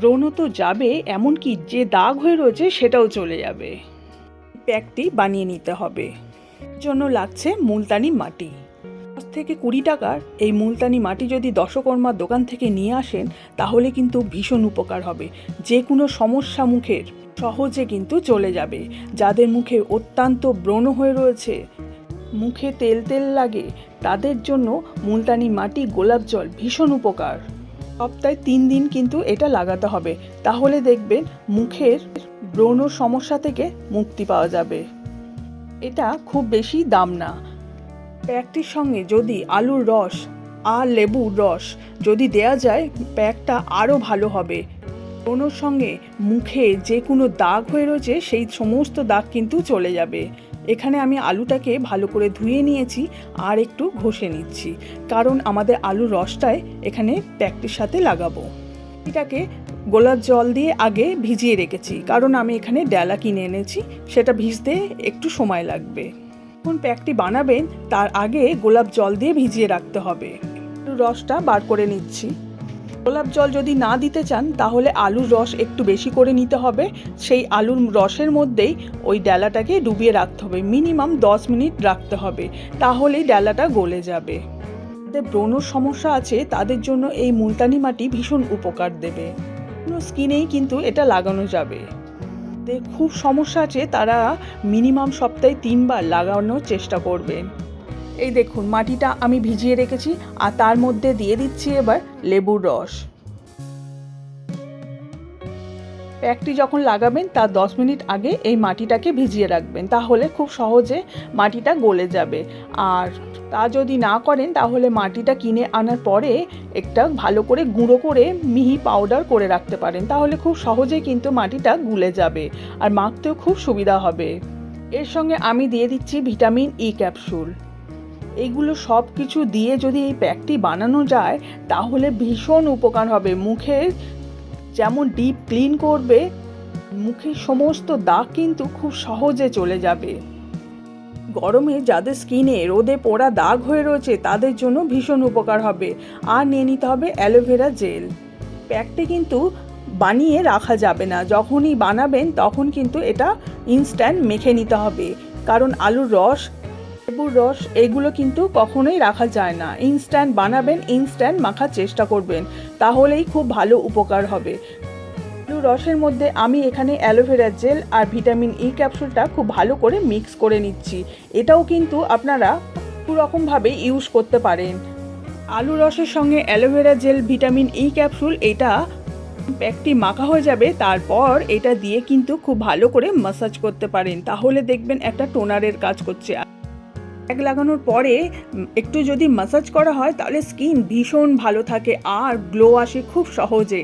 ব্রণ তো যাবে, এমনকি যে দাগ হয়ে রয়েছে সেটাও চলে যাবে। প্যাকটি বানিয়ে নিতে হবে। জন্য লাগছে মুলতানি মাটি। দশ থেকে কুড়ি টাকার এই মুলতানি মাটি যদি দশকর্মার দোকান থেকে নিয়ে আসেন, তাহলে কিন্তু ভীষণ উপকার হবে। যে কোনো সমস্যা মুখের সহজে কিন্তু চলে যাবে। যাদের মুখে অত্যন্ত ব্রণ হয়ে রয়েছে, মুখে তেল তেল লাগে, তাদের জন্য মুলতানি মাটি গোলাপ জল ভীষণ উপকার। সপ্তাহে তিন দিন কিন্তু এটা লাগাতে হবে। তাহলে দেখবেন মুখের ব্রণ সমস্যা থেকে মুক্তি পাওয়া যাবে। এটা খুব বেশি দাম না। প্যাকটির সঙ্গে যদি আলুর রস আর লেবুর রস যদি দেয়া যায়, প্যাকটা আরও ভালো হবে। ব্রণর সঙ্গে মুখে যে কোনো দাগ হয়ে রয়েছে, সেই সমস্ত দাগ কিন্তু চলে যাবে। এখানে আমি আলুটাকে ভালো করে ধুয়ে নিয়েছি আর একটু ঘষে নিচ্ছি, কারণ আমাদের আলুর রসটাই এখানে প্যাকটির সাথে লাগাবো। এটাকে গোলাপ জল দিয়ে আগে ভিজিয়ে রেখেছি, কারণ আমি এখানে ডেলা কিনে এনেছি, সেটা ভিজতে একটু সময় লাগবে। যখন প্যাকটি বানাবেন, তার আগে গোলাপ জল দিয়ে ভিজিয়ে রাখতে হবে। রসটা বার করে নিচ্ছি। গোলাপ জল যদি না দিতে চান, তাহলে আলুর রস একটু বেশি করে নিতে হবে। সেই আলুর রসের মধ্যেই ওই ডালাটাকে ডুবিয়ে রাখতে হবে। মিনিমাম দশ মিনিট রাখতে হবে, তাহলেই ডালাটা গলে যাবে। যাদের ব্রণর সমস্যা আছে, তাদের জন্য এই মুলতানি মাটি ভীষণ উপকার দেবে। কোনো স্কিনেই কিন্তু এটা লাগানো যাবে। খুব সমস্যা আছে, তারা মিনিমাম সপ্তাহে তিনবার লাগানোর চেষ্টা করবেন এই দেখুন, মাটিটা আমি ভিজিয়ে রেখেছি আর তার মধ্যে দিয়ে দিচ্ছি এবার লেবুর রস। প্যাকটি যখন লাগাবেন, তার দশ মিনিট আগে এই মাটিটাকে ভিজিয়ে রাখবেন, তাহলে খুব সহজে মাটিটা গলে যাবে। আর তা যদি না করেন, তাহলে মাটিটা কিনে আনার পরে একটা ভালো করে গুঁড়ো করে মিহি পাউডার করে রাখতে পারেন, তাহলে খুব সহজেই কিন্তু মাটিটা গুলে যাবে আর মাখতেও খুব সুবিধা হবে। এর সঙ্গে আমি দিয়ে দিচ্ছি ভিটামিন ই ক্যাপসুল। এইগুলো সব কিছু দিয়ে যদি এই প্যাকটি বানানো যায়, তাহলে ভীষণ উপকার হবে। মুখের যেমন ডিপ ক্লিন করবে মুখের সমস্ত দাগ কিন্তু খুব সহজে চলে যাবে। গরমে যাদের স্কিনে রোদে পোড়া দাগ হয়ে রয়েছে, তাদের জন্য ভীষণ উপকার হবে। আর নিয়ে নিতে হবে অ্যালোভেরা জেল প্যাকটি কিন্তু বানিয়ে রাখা যাবে না। যখনই বানাবেন, তখন কিন্তু এটা ইনস্ট্যান্ট মেখে নিতে হবে। কারণ আলুর রস লেবুর রস, এগুলো কিন্তু কখনোই রাখা যায় না। ইনস্ট্যান্ট বানাবেন ইনস্ট্যান্ট মাখার চেষ্টা করবেন। তাহলেই খুব ভালো উপকার হবে। রসের মধ্যে আমি এখানে অ্যালোভেরা জেল আর ভিটামিন ই ক্যাপসুলটা খুব ভালো করে মিক্স করে নিচ্ছি। এটাও কিন্তু আপনারা রকমভাবে ইউজ করতে পারেন। আলু রসের সঙ্গে aloe vera gel, vitamin E capsule, এটা প্যাকটি মাখা হয়ে যাবে। তারপর এটা দিয়ে কিন্তু খুব ভালো করে মাসাজ করতে পারেন। তাহলে দেখবেন একটা টোনারের কাজ করছে। প্যাক লাগানোর পরে একটু যদি মাসাজ করা হয়, তাহলে স্কিন ভীষণ ভালো থাকে আর গ্লো আসে খুব সহজে।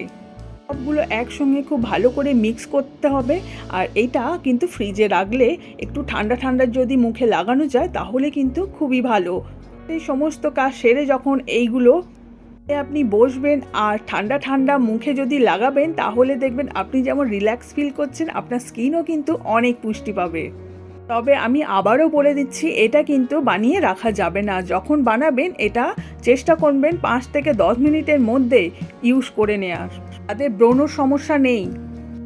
সবগুলো একসঙ্গে খুব ভালো করে মিক্স করতে হবে। আর এটা কিন্তু ফ্রিজে রাখলে একটু ঠান্ডা ঠান্ডা যদি মুখে লাগানো যায়, তাহলে কিন্তু খুবই ভালো। এই সমস্ত কাজ সেরে যখন এইগুলো আপনি বসবেন আর ঠান্ডা ঠান্ডা মুখে যদি লাগাবেন, তাহলে দেখবেন আপনি যেমন রিল্যাক্স ফিল করছেন, আপনার স্কিনও কিন্তু অনেক পুষ্টি পাবে। তবে আমি আবারও বলে দিচ্ছি, এটা কিন্তু বানিয়ে রাখা যাবে না। যখন বানাবেন, এটা চেষ্টা করবেন পাঁচ থেকে দশ মিনিটের মধ্যে ইউজ করে নেওয়ার তাদের ব্রণর সমস্যা নেই।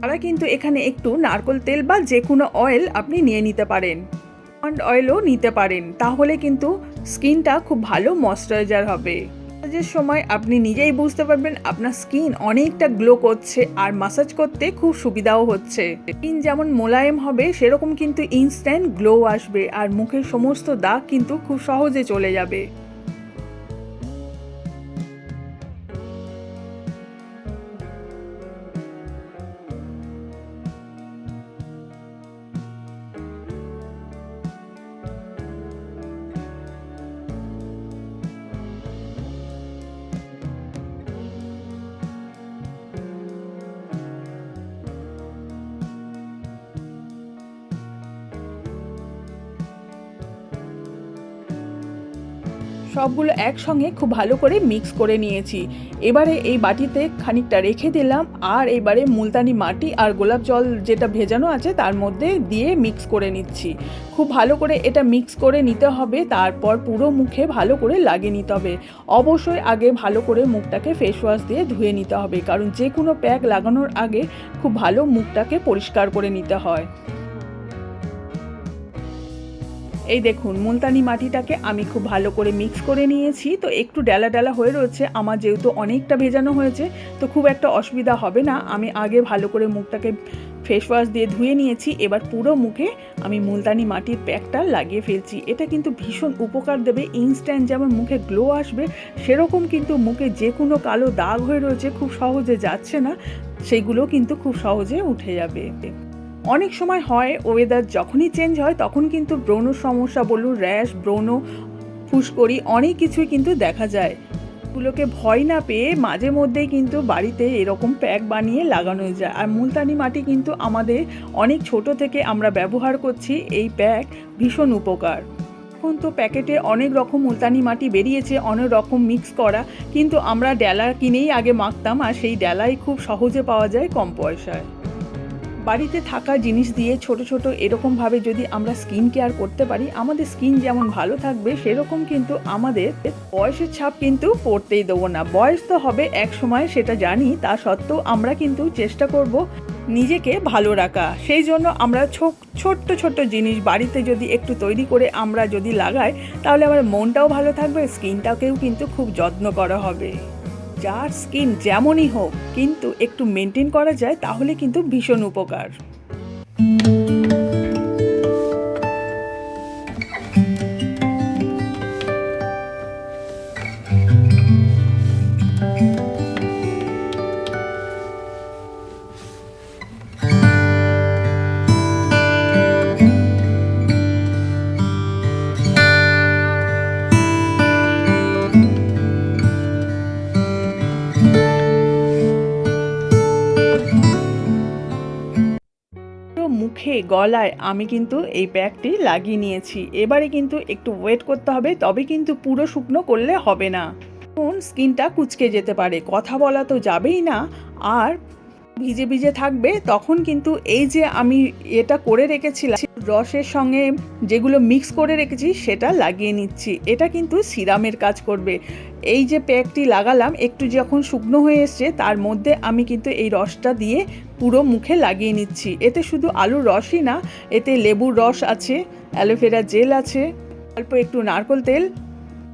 তারা কিন্তু এখানে একটু নারকোল তেল বা যে কোনো অয়েল আপনি নিয়ে নিতে পারেন। অয়েলও নিতে পারেন। তাহলে কিন্তু স্কিনটা খুব ভালো ময়শ্চারাইজার হবে। মাসাজের সময় আপনি নিজেই বুঝতে পারবেন আপনার স্কিন অনেকটা গ্লো করছে আর মাসাজ করতে খুব সুবিধাও হচ্ছে। স্কিন যেমন মোলায়েম হবে, সেরকম কিন্তু ইনস্ট্যান্ট গ্লো আসবে আর মুখের সমস্ত দাগ কিন্তু খুব সহজে চলে যাবে। সবগুলো একসঙ্গে খুব ভালো করে মিক্স করে নিয়েছি। এবারে এই বাটিতে খানিকটা রেখে দিলাম, আর এবারে মুলতানি মাটি আর গোলাপ জল যেটা ভেজানো আছে তার মধ্যে দিয়ে মিক্স করে নিচ্ছি। খুব ভালো করে এটা মিক্স করে নিতে হবে, তারপর পুরো মুখে ভালো করে লাগিয়ে নিতে হবে। অবশ্যই আগে ভালো করে মুখটাকে ফেস ওয়াশ দিয়ে ধুয়ে নিতে হবে, কারণ যে কোনো প্যাক লাগানোর আগে খুব ভালো মুখটাকে পরিষ্কার করে নিতে হয়। এই দেখুন, মুলতানি মাটিটাকে আমি খুব ভালো করে মিক্স করে নিয়েছি। তো একটু ডালা ডালা হয়ে রয়েছে, আমার যেহেতু অনেকটা ভেজানো হয়েছে, তো খুব একটা অসুবিধা হবে না। আমি আগে ভালো করে মুখটাকে ফেস ওয়াশ দিয়ে ধুয়ে নিয়েছি, এবার পুরো মুখে আমি মুলতানি মাটির প্যাকটা লাগিয়ে ফেলছি। এটা কিন্তু ভীষণ উপকার দেবে ইনস্ট্যান্ট যেমন মুখে গ্লো আসবে, সেরকম কিন্তু মুখে যে কোনো কালো দাগ হয়ে রয়েছে, খুব সহজে যাচ্ছে না সেইগুলো কিন্তু খুব সহজে উঠে যাবে। অনেক সময় হয় ওয়েদার যখনই চেঞ্জ হয়, তখন কিন্তু ব্রণ সমস্যা বলুন র্যাশ ব্রণ ফুসকরি অনেক কিছুই কিন্তু দেখা যায়। গুলোকে ভয় না পেয়ে মাঝে মধ্যেই কিন্তু বাড়িতে এরকম প্যাক বানিয়ে লাগানো যায়। আর মুলতানি মাটি কিন্তু আমাদের অনেক ছোট থেকে আমরা ব্যবহার করছি, এই প্যাক ভীষণ উপকার। এখন তো প্যাকেটে অনেক রকম মুলতানি মাটি বেরিয়েছে, অনেক রকম মিক্স করা, কিন্তু আমরা ডেলা কিনেই আগে মাখতাম, আর সেই ডেলাই খুব সহজে পাওয়া যায় কম পয়সায়। বাড়িতে থাকা জিনিস দিয়ে ছোট ছোট এরকমভাবে যদি আমরা স্কিন কেয়ার করতে পারি, আমাদের স্কিন যেমন ভালো থাকবে, সেরকম কিন্তু আমাদের বয়সের ছাপ কিন্তু পড়তেই দেবো না। বয়স তো হবে এক সময়, সেটা জানি, তা সত্ত্বেও আমরা কিন্তু চেষ্টা করব নিজেকে ভালো রাখা। সেই জন্য আমরা ছোট্ট ছোট্ট জিনিস বাড়িতে যদি একটু তৈরি করে আমরা যদি লাগাই, তাহলে আমার মনটাও ভালো থাকবে স্কিনটাকেও কিন্তু খুব যত্ন করা হবে। যার স্কিন যেমনই হোক কিন্তু একটু মেনটেন করা যায় তাহলে কিন্তু ভীষণ উপকার। গলায় আমি কিন্তু এই প্যাকটি লাগিয়ে নিয়েছি। এবারে কিন্তু একটু ওয়েট করতে হবে, তবে কিন্তু পুরো শুকনো করলে হবে না। কোন স্কিনটা কুচকে যেতে পারে, কথা বলা তো যাবেই না। আর ভিজে ভিজে থাকবে, তখন কিন্তু এই যে আমি এটা করে রেখেছিলাম রসের সঙ্গে যেগুলো মিক্স করে রেখেছি, সেটা লাগিয়ে নিচ্ছি। এটা কিন্তু সিরামের কাজ করবে। এই যে প্যাকটি লাগালাম, একটু যখন শুকনো হয়ে এসছে, তার মধ্যে আমি কিন্তু এই রসটা দিয়ে পুরো মুখে লাগিয়ে নিচ্ছি। এতে শুধু আলুর রসই না, এতে লেবুর রস আছে অ্যালোভেরা জেল আছে, অল্প একটু নারকোল তেল,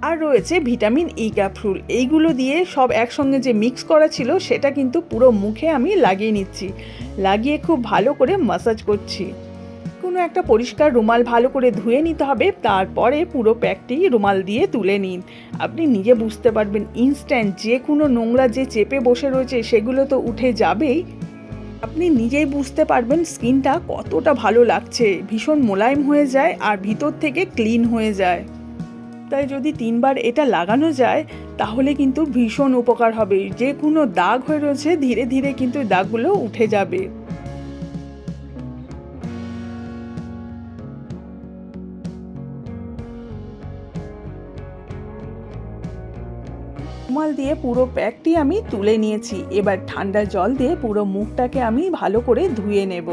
আর রয়েছে ভিটামিন ই ক্যাপসুল এইগুলো দিয়ে সব একসঙ্গে যে মিক্স করা ছিল, সেটা কিন্তু পুরো মুখে আমি লাগিয়ে নিচ্ছি। লাগিয়ে খুব ভালো করে মাসাজ করছি। কোনো একটা পরিষ্কার রুমাল ভালো করে ধুয়ে নিতে হবে, তারপরে পুরো প্যাকটি রুমাল দিয়ে তুলে নিন। আপনি নিজে বুঝতে পারবেন ইনস্ট্যান্ট যে কোনো নোংরা যে চেপে বসে রয়েছে সেগুলো তো উঠে যাবেই। আপনি নিজেই বুঝতে পারবেন স্কিনটা কতটা ভালো লাগছে, ভীষণ মোলায়েম হয়ে যায় আর ভিতর থেকে ক্লিন হয়ে যায়। তাই যদি তিনবার এটা লাগানো যায়, তাহলে কিন্তু ভীষণ উপকার হবে। যে কোনো দাগ হয়ে রয়েছে, ধীরে ধীরে কিন্তু দাগগুলো উঠে যাবে। রুমাল দিয়ে পুরো প্যাকটি আমি তুলে নিয়েছি। এবার ঠান্ডা জল দিয়ে পুরো মুখটাকে আমি ভালো করে ধুয়ে নেব।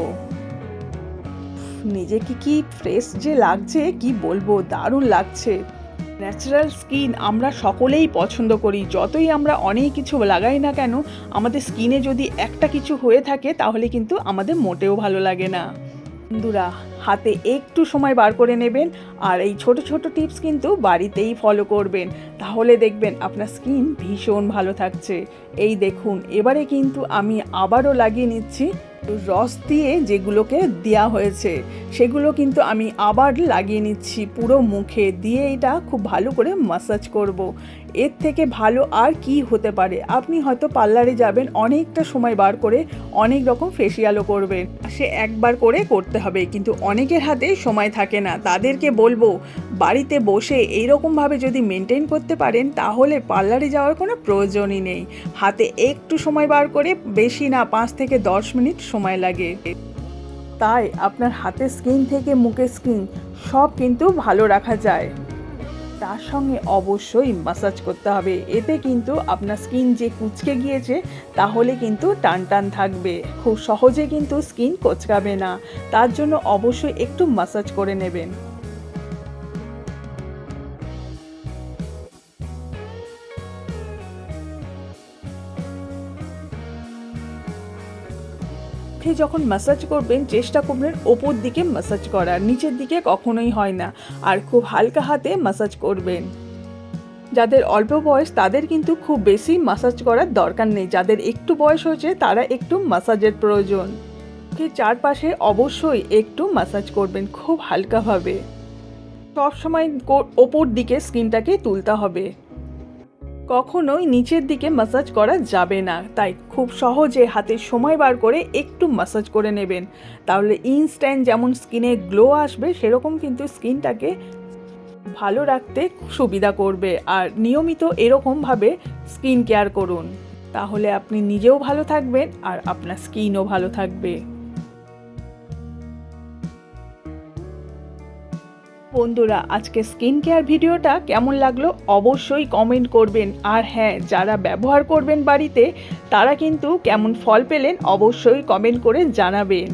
নিজেকে কি ফ্রেশ যে লাগছে, কি বলব, দারুণ লাগছে। ন্যাচারাল স্কিন আমরা সকলেই পছন্দ করি। যতই আমরা অনেক কিছু লাগাই না কেন, আমাদের স্কিনে যদি একটা কিছু হয়ে থাকে, তাহলে কিন্তু আমাদের মোটেও ভালো লাগে না। বন্ধুরা হাতে একটু সময় বার করে নেবেন আর এই ছোট ছোট টিপস কিন্তু বাড়িতেই ফলো করবেন তাহলে দেখবেন আপনার স্কিন ভীষণ ভালো থাকছে এই দেখুন, এবারে কিন্তু আমি আবারও লাগিয়ে নিচ্ছি রস দিয়ে যেগুলোকে দেওয়া হয়েছে, সেগুলো কিন্তু আমি আবার লাগিয়ে নিচ্ছি পুরো মুখে দিয়ে এটা খুব ভালো করে মাসাজ করব। এর থেকে ভালো আর কি হতে পারে? আপনি হয়তো পার্লারে যাবেন, অনেকটা সময় বার করে অনেক রকম ফেসিয়ালও করবেন সে একবার করে করতে হবে, কিন্তু অনেকের হাতে সময় থাকে না। তাদেরকে বলব, বাড়িতে বসে এইরকমভাবে যদি মেনটেন করতে পারেন, তাহলে পার্লারে যাওয়ার কোনো প্রয়োজনই নেই। হাতে একটু সময় বার করে বেশি না, পাঁচ থেকে দশ মিনিট সময় লাগে। তাই আপনার হাতের স্কিন থেকে মুখের স্কিন সব কিন্তু ভালো রাখা যায়। তার সঙ্গে অবশ্যই মাসাজ করতে হবে। এতে কিন্তু আপনার স্কিন যে কুচকে গিয়েছে, তাহলে কিন্তু টান টান থাকবে। খুব সহজে কিন্তু স্কিন কোচকাবে না। তার জন্য অবশ্যই একটু মাসাজ করে নেবেন। মুখে যখন ম্যাসাজ করবেন, চেষ্টা করবেন ওপর দিকে ম্যাসাজ করার, নিচের দিকে কখনোই হয় না। আর খুব হালকা হাতে ম্যাসাজ করবেন। যাদের অল্প বয়স, তাদের কিন্তু খুব বেশি ম্যাসাজ করার দরকার নেই। যাদের একটু বয়স হয়েছে, তারা একটু ম্যাসাজের প্রয়োজন। মুখের চারপাশে অবশ্যই একটু ম্যাসাজ করবেন, খুব হালকাভাবে। সবসময় ওপর দিকে স্কিনটাকে তুলতে হবে। কখনোই নিচের দিকে মাসাজ করা যাবে না। তাই খুব সহজে হাতে সময় বার করে একটু মাসাজ করে নেবেন। তাহলে ইনস্ট্যান্ট যেমন স্কিনে গ্লো আসবে, সেরকম কিন্তু স্কিনটাকে ভালো রাখতে সুবিধা করবে। আর নিয়মিত এরকমভাবে স্কিন কেয়ার করুন। তাহলে আপনি নিজেও ভালো থাকবেন আর আপনার স্কিনও ভালো থাকবে। বন্ধুরা, আজকে স্কিন কেয়ার ভিডিওটা কেমন লাগল অবশ্যই কমেন্ট করবেন। আর হ্যাঁ যারা ব্যবহার করবেন বাড়িতে, তারা কিন্তু কেমন ফল পেলেন অবশ্যই কমেন্ট করে জানাবেন।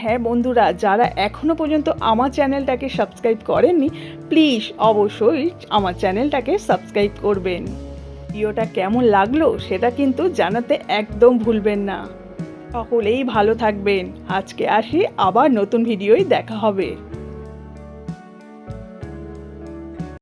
হ্যাঁ বন্ধুরা, যারা এখনও পর্যন্ত আমার চ্যানেলটাকে সাবস্ক্রাইব করেননি প্লিজ অবশ্যই আমার চ্যানেলটাকে সাবস্ক্রাইব করবেন। ভিডিওটা কেমন লাগল সেটা কিন্তু জানাতে একদম ভুলবেন না। সকলেই ভালো থাকবেন। আজকে আসি, আবার নতুন ভিডিওই দেখা হবে।